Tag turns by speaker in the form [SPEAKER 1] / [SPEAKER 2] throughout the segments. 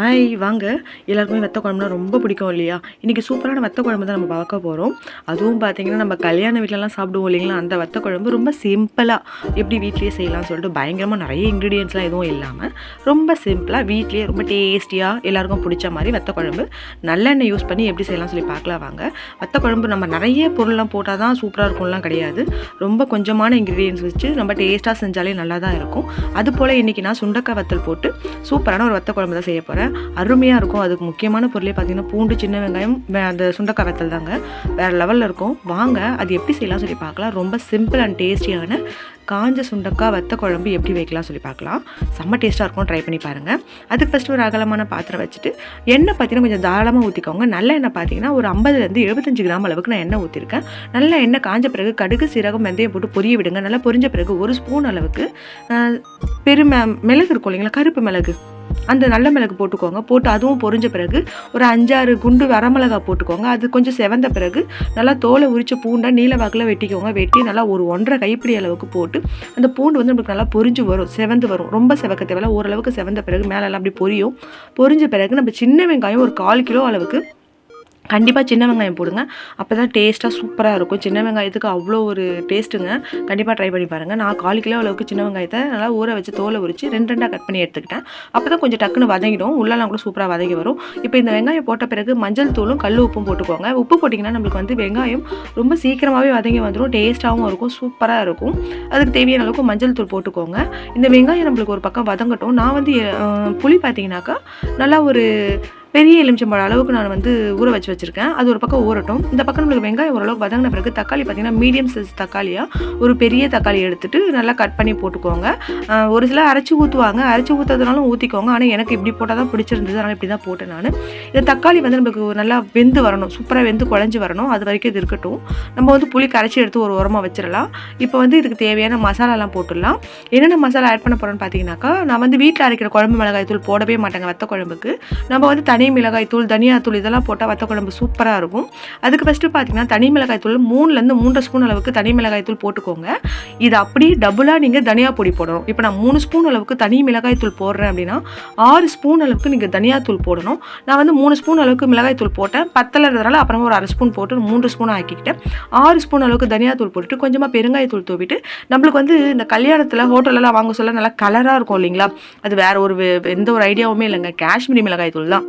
[SPEAKER 1] Hi வாங்க. எல்லாருக்குமே வத்த குழம்புனா ரொம்ப பிடிக்கும் இல்லையா? இன்றைக்கி சூப்பரான வத்த குழம்பு தான் நம்ம பார்க்க போகிறோம் அதுவும் பார்த்திங்கன்னா நம்ம கல்யாண வீட்டிலலாம் சாப்பிடுவோம் இல்லைங்களா? அந்த வத்த குழம்பு ரொம்ப சிம்பிளாக எப்படி வீட்லேயே செய்யலாம்னு சொல்லிட்டு பயங்கரமாக நிறைய இன்க்ரீடியன்ஸ்லாம் எதுவும் இல்லாமல் ரொம்ப சிம்பிளாக வீட்லேயே ரொம்ப டேஸ்டியாக எல்லாருக்கும் பிடிச்ச மாதிரி வத்த குழம்பு. நல்லெண்ணெய் யூஸ் பண்ணி எப்படி செய்யலாம்னு சொல்லி பார்க்கலாம் வாங்க. வெத்த குழம்பு நம்ம நிறைய பொருள்லாம் போட்டால் தான் சூப்பராக இருக்கும்லாம் கிடையாது. ரொம்ப கொஞ்சமான இன்க்ரீடியன்ஸ் வச்சு ரொம்ப டேஸ்ட்டாக செஞ்சாலே நல்லா தான் இருக்கும். அதுபோல் இன்றைக்கி நான் சுண்டக்காய் வத்தல் போட்டு சூப்பரான ஒரு வத்த குழம்பு தான் செய்ய போகிறேன் அருமையாக இருக்கும். அதுக்கு முக்கியமான பொருளே பார்த்தீங்கன்னா பூண்டு சின்ன வெங்காயம் வே- அந்த சுண்டக்காய் வத்தல் தாங்க. வேறு லெவலில் இருக்கும். வாங்க அது எப்படி செய்யலாம் சொல்லி பார்க்கலாம் ரொம்ப சிம்பிள் அண்ட் டேஸ்டியான காஞ்ச சுண்டக்காய் வத்த குழம்பு எப்படி வைக்கலாம் சொல்லி பார்க்கலாம் செம்ம டேஸ்ட்டாக இருக்கும். ட்ரை பண்ணி பாருங்கள் அதுக்கு ஃபஸ்ட்டு ஒரு அகலமான பாத்திரம் வச்சுட்டு எண்ணெய் பார்த்தீங்கன்னா கொஞ்சம் தாராளமாக ஊற்றிக்கோங்க நல்ல எண்ணெய் பார்த்தீங்கன்னா ஒரு ஐம்பதுலேருந்து எழுபத்தஞ்சு கிராம் அளவுக்கு நான் எண்ணெய் ஊற்றிருக்கேன் நல்ல எண்ணெய் காஞ்ச பிறகு கடுகு சீரகம் வெந்தயம் போட்டு பொரிய விடுங்க. நல்லா பொரிஞ்ச பிறகு ஒரு ஸ்பூன் அளவுக்கு பெருமை மிளகு இருக்கும் இல்லைங்களா? கருப்பு மிளகு. அந்த நல்ல மிளகு போட்டுக்கோங்க. போட்டு அதுவும் பொரிஞ்ச பிறகு ஒரு அஞ்சாறு குண்டு வரமிளகா போட்டுக்கோங்க. அது கொஞ்சம் செவந்த பிறகு நல்லா தோலை உரிச்ச பூண்டை நீல வாக்கில் வெட்டிக்கோங்க. வெட்டி நல்லா ஒரு ஒன்றரை கைப்பிடி அளவுக்கு போட்டு அந்த பூண்டு வந்து நமக்கு நல்லா பொரிஞ்சு வரும் செவந்து வரும். ரொம்ப செவக்க தேவையில்ல. ஓரளவுக்கு செவந்த பிறகு மேலெல்லாம் அப்படி பொரியும். பொரிஞ்ச பிறகு நம்ம சின்ன வெங்காயம் ஒரு கால் கிலோ அளவுக்கு கண்டிப்பாக சின்ன வெங்காயம் போடுங்க. அப்போ தான் டேஸ்ட்டாக சூப்பராக இருக்கும். சின்ன வெங்காயத்துக்கு அவ்வளோ ஒரு டேஸ்ட்டுங்க கண்டிப்பாக ட்ரை பண்ணி பாருங்கள் நான் கால் கிலோ அளவுக்கு சின்ன வெங்காயத்தை நல்லா ஊற வச்சு தோலை உரிச்சு ரெண்டு ரெண்டாக கட் பண்ணி எடுத்துக்கிட்டேன். அப்போ தான் கொஞ்சம் டக்குன்னு வதங்கிடும். உள்ளெல்லாம் கூட சூப்பராக வதங்கி வரும். இப்போ இந்த வெங்காயம் போட்ட பிறகு மஞ்சள் தூளும் கல் உப்பும் போட்டுக்கோங்க. உப்பு போட்டிங்கன்னா நம்மளுக்கு வந்து வெங்காயம் ரொம்ப சீக்கிரமாகவே வதங்கி வந்துடும் டேஸ்ட்டாகவும் இருக்கும். சூப்பராக இருக்கும். அதுக்கு தேவையான அளவுக்கு மஞ்சள் தூள் போட்டுக்கோங்க. இந்த வெங்காயம் நம்மளுக்கு ஒரு பக்கம் வதங்கட்டும். நான் வந்து புளி பார்த்தீங்கன்னாக்கா நல்லா ஒரு பெரிய எலுமிச்சம்பழம் அளவுக்கு நான் வந்து ஊற வச்சு வச்சுருக்கேன். அது ஒரு பக்கம் ஊறட்டும். இந்த பக்கம் நம்மளுக்கு வெங்காயம் ஓரளவுக்கு வதங்கின பிறகு தக்காளி பார்த்திங்கன்னா மீடியம் சைஸ் தக்காளியாக ஒரு பெரிய தக்காளி எடுத்துட்டு நல்லா கட் பண்ணி போட்டுக்கோங்க. ஒரு சில அரைச்சி ஊற்றுவாங்க அரைச்சி ஊற்றுறதுனாலும் ஊற்றிக்கோங்க ஆனால் எனக்கு இப்படி போட்டால் தான் பிடிச்சிருந்தது. அதனால் இப்படி தான் போட்டேன் நான். இந்த தக்காளி வந்து நம்மளுக்கு நல்லா வெந்து வரணும். சூப்பராக வெந்து குழஞ்சி வரணும். அது வரைக்கும் இது இருக்கட்டும். நம்ம வந்து புளி கரைச்சி எடுத்து ஒரு உரமாக வச்சிடலாம் இப்போ வந்து இதுக்கு தேவையான மசாலாலாம் போட்டுடலாம். என்னென்ன மசாலா ஆட் பண்ண போகிறோன்னு பார்த்தீங்கன்னாக்கா நான் வந்து வீட்டில் அரைக்கிற குழம்பு மிளகாய் தூள் போடவே மாட்டேங்க. வத்த குழம்புக்கு. நம்ம வந்து தனி மிளகாய் தூள் தனியாத்தூள் இதெல்லாம் போட்டால் வத்த குழம்பு சூப்பராக இருக்கும். அதுக்கு ஃபஸ்ட்டு பார்த்தீங்கன்னா தனி மிளகாய் தூள் மூணுலேருந்து மூன்றரை ஸ்பூன் அளவுக்கு தனி மிளகாய் தூள் போட்டுக்கோங்க. இது அப்படியே டபுளாக நீங்கள் தனியா பொடி போடணும். இப்போ நான் மூணு ஸ்பூன் அளவுக்கு தனி மிளகாய் தூள் போடுறேன் அப்படின்னா ஆறு ஸ்பூன் அளவுக்கு நீங்கள் தனியாத்தூள் போடணும். நான் வந்து மூணு ஸ்பூன் அளவுக்கு மிளகாய் தூள் போட்டேன். பத்தலைன்றதுனால அப்புறமா ஒரு அரை ஸ்பூன் போட்டு மூன்று ஸ்பூன் ஆக்கிக்கிட்டேன். ஆறு ஸ்பூன் அளவுக்கு தனியாத்தூள் போட்டுட்டு கொஞ்சமாக பெருங்காயத்தூள் தூவிட்டு நம்மளுக்கு வந்து இந்த கல்யாணத்தில் ஹோட்டலெல்லாம் வாங்க சொல்ல நல்லா கலராக இருக்கும் இல்லைங்களா? அது வேறு ஒரு எந்த ஒரு ஐடியாவுமே இல்லைங்க. காஷ்மீரி மிளகாய் தூள் தான்.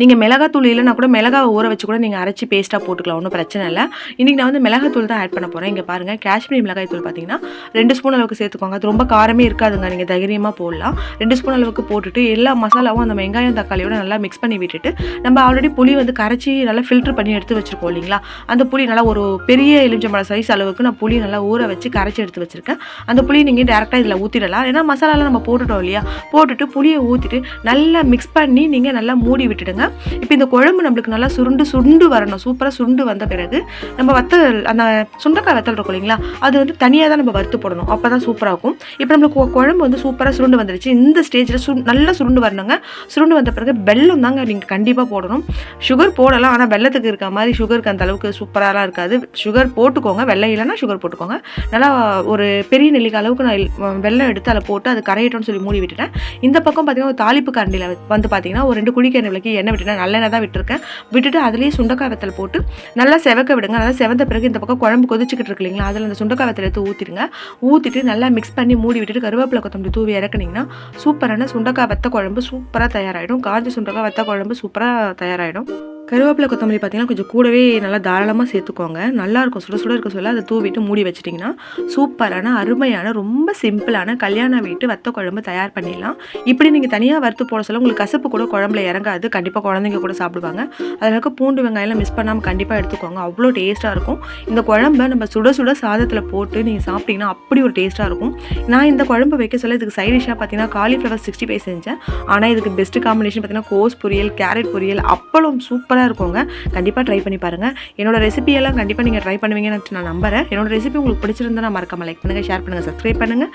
[SPEAKER 1] நீங்கள் மிளகாத்தூள் இல்லைனா கூட மிளகாவை ஊற வச்சு கூட நீங்கள் அரைச்சி பேஸ்ட்டாக போட்டுக்கலாம் ஒன்றும் பிரச்சனை இல்லை. இன்றைக்கி நான் வந்து மிளகாத்தூள் தான் ஆட் பண்ண போகிறேன் இங்கே பாருங்கள் காஷ்மீரி மிளகாய் தூள் பார்த்தீங்கன்னா ரெண்டு ஸ்பூன் அளவுக்கு சேர்த்துக்கோங்க. அது ரொம்ப காரமே இருக்காதுங்க நீங்கள் தைரியமாக போடலாம். ரெண்டு ஸ்பூன் அளவுக்கு போட்டுட்டு எல்லா மசாலாவும் அந்த வெங்காயம் தக்காளியோட நல்லா மிக்ஸ் பண்ணி விட்டுட்டு நம்ம ஆல்ரெடி புளி வந்து கரைச்சி நல்லா ஃபில்டர் பண்ணி எடுத்து வச்சுருக்கோம் இல்லைங்களா? அந்த புளி நல்லா ஒரு பெரிய எலுமிச்சம்பழம் சைஸ் அளவுக்கு நான் புளி நல்லா ஊற வச்சு கரைச்சி எடுத்து வச்சுருக்கேன். அந்த புளி நீங்கள் டேரெக்டாக இதில் ஊற்றிடலாம் ஏன்னா மசாலாலாம் நம்ம போட்டுட்டோம் இல்லையா? போட்டுட்டு புளியை ஊற்றிட்டு நல்லா மிக்ஸ் பண்ணி நீங்கள் நல்லா மூடி விட்டுடுங்க இப்போ இந்த குழம்பு நம்மளுக்கு நல்லா சுருண்டு சுருண்டு வரணும். சூப்பராக சுருண்டு வந்த பிறகு நம்ம வத்தல் அந்த சுண்டக்காய் வத்தல் இருக்கும் இல்லைங்களா அது வந்து தனியாக தான் நம்ம வறுத்து போடணும். அப்போ தான் சூப்பராக இருக்கும். இப்போ நம்மளுக்கு குழம்பு வந்து சூப்பராக சுருண்டு வந்துடுச்சு இந்த ஸ்டேஜில் சு நல்லா சுருண்டு வரணுங்க. சுருண்டு வந்த பிறகு வெல்லம் தாங்க நீங்கள் கண்டிப்பாக போடணும். சுகர் போடலாம். ஆனால் வெள்ளத்துக்கு இருக்க மாதிரி சுகருக்கு அந்த அளவுக்கு சூப்பராகலாம் இருக்காது. சுகர் போட்டுக்கோங்க. வெள்ளம் இல்லைன்னா சுகர் போட்டுக்கோங்க. நல்லா ஒரு பெரிய நெல்லிக்காய் அளவுக்கு நான் வெள்ளம் எடுத்து அதில் போட்டு அது கரையட்டும்னு சொல்லி மூடி விட்டுட்டேன். இந்த பக்கம் பார்த்தீங்கன்னா ஒரு தாளிப்பு கரண்டியில் வந்து பார்த்தீங்கன்னா ஒரு ரெண்டு குழிக்கு விளக்கி எண்ணெய் விட்டுட்டேன் நல்லெண்ணெய் தான் விட்டுருக்கேன். விட்டுட்டு அதுலேயே சுண்டக்காய் வத்தல் போட்டு நல்லா செவக்க விடுங்க. நல்லா செவந்த பிறகு இந்த பக்கம் குழம்பு கொதிச்சுக்கிட்டு இருக்கு இல்லைங்களா? அதில் அந்த சுண்டக்காய் வத்தல் எடுத்து ஊற்றிடுங்க ஊற்றிட்டு நல்லா மிக்ஸ் பண்ணி மூடி விட்டுட்டு கருவேப்பிலை கொத்தமல்லி தூவி இறக்குனீங்கன்னா சூப்பரான சுண்டக்காய் வத்த குழம்பு சூப்பராக தயாராகிடும் காஞ்சி சுண்டக்காய் வத்த குழம்பு சூப்பராக தயாராகிடும் கருவேப்பிலை கொத்தமல்லி பார்த்தீங்கன்னா கொஞ்சம் கூடவே நல்லா தாராளமாக சேர்த்துக்கோங்க. நல்லா இருக்கும் சுட சுட இருக்க சொல்ல அதை தூவிட்டு மூடி வச்சிட்டிங்கன்னா சூப்பரான அருமையான ரொம்ப சிம்பிளான கல்யாண வீட்டு வத்த குழம்பு தயார் பண்ணிடலாம். இப்படி நீங்கள் தனியாக வறுத்து போட சொல்ல உங்களுக்கு கசப்பு கூட குழம்புல இறங்காது. கண்டிப்பாக குழந்தைங்க கூட சாப்பிடுவாங்க. அதில் பூண்டு வெங்காயம்லாம் மிஸ் பண்ணாமல் கண்டிப்பாக எடுத்துக்கோங்க. அவ்வளோ டேஸ்ட்டாக இருக்கும். இந்த குழம்ப நம்ம சுட சுட சாதத்தில் போட்டு நீங்கள் சாப்பிட்டிங்கன்னா அப்படி ஒரு டேஸ்ட்டாக இருக்கும். நான் இந்த குழம்பு வைக்க சொல்ல இதுக்கு சைட் டிஷ்ஷாக பார்த்தீங்கன்னா காலிஃப்ளவர் சிக்ஸ்டி ஃபைவ் செஞ்சேன். ஆனால் இதுக்கு பெஸ்ட் காம்பினேஷன் பார்த்தீங்கன்னா கோஸ் பொரியல் கேரட் பொரியல் அப்பளம் சூப்பர் சூப்பராக இருக்குங்க. கண்டிப்பாக ட்ரை பண்ணி பாருங்கள் என்னோட ரெசிபியெல்லாம் கண்டிப்பாக நீங்கள் ட்ரை பண்ணுவீங்கன்னு நான் நம்புகிறேன் என்னோட ரெசிபி உங்களுக்கு பிடிச்சிருந்தா மறக்காமல் லைக் பண்ணுங்கள் ஷேர் பண்ணுங்கள் சப்ஸ்கிரைப் பண்ணுங்கள்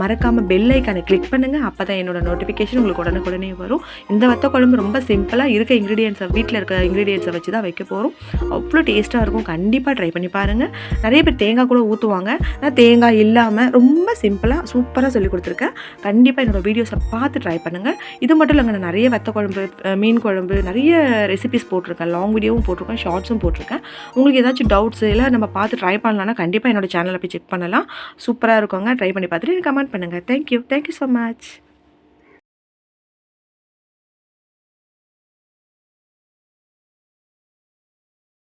[SPEAKER 1] மறக்காமல் பெல் ஐக்கானை கிளிக் பண்ணுங்கள் அப்போ தான் என்னோட நோட்டிஃபிகேஷன் உங்களுக்கு உடனுக்குடனே வரும். இந்த வத்த குழம்பு ரொம்ப சிம்பிளாக இருக்க இன்க்ரீடியன்ஸை வீட்டில் இருக்க இன்க்ரீடியன்ஸை வச்சு தான் வைக்க போகிறோம் அவ்வளோ டேஸ்ட்டாக இருக்கும். கண்டிப்பாக ட்ரை பண்ணி பாருங்கள் நிறைய பேர் தேங்காய் கூட ஊற்றுவாங்க நான் தேங்காய் இல்லாமல் ரொம்ப சிம்பிளாக சூப்பராக சொல்லி கொடுத்துருக்கேன். கண்டிப்பாக என்னோடய வீடியோஸை பார்த்து ட்ரை பண்ணுங்கள் இது மட்டும் இல்லைங்க நான் நிறைய வத்த குழம்பு மீன் குழம்பு நிறைய ரெசிபிஸ் போட்டிருக்கேன். லாங் வீடியோவும் போட்டிருக்கேன் ஷார்ட்ஸும் போட்டிருக்கேன். உங்களுக்கு ஏதாச்சும் டவுட்ஸ் இல்லை நம்ம பார்த்து ட்ரை பண்ணலாம்னா கண்டிப்பாக என்னோட சேனலை போய் செக் பண்ணலாம். சூப்பராக இருக்குங்க. ட்ரை பண்ணி பார்த்துட்டு கமெண்ட் பண்ணுங்கள் தேங்க்யூ தேங்க்யூ ஸோ மச்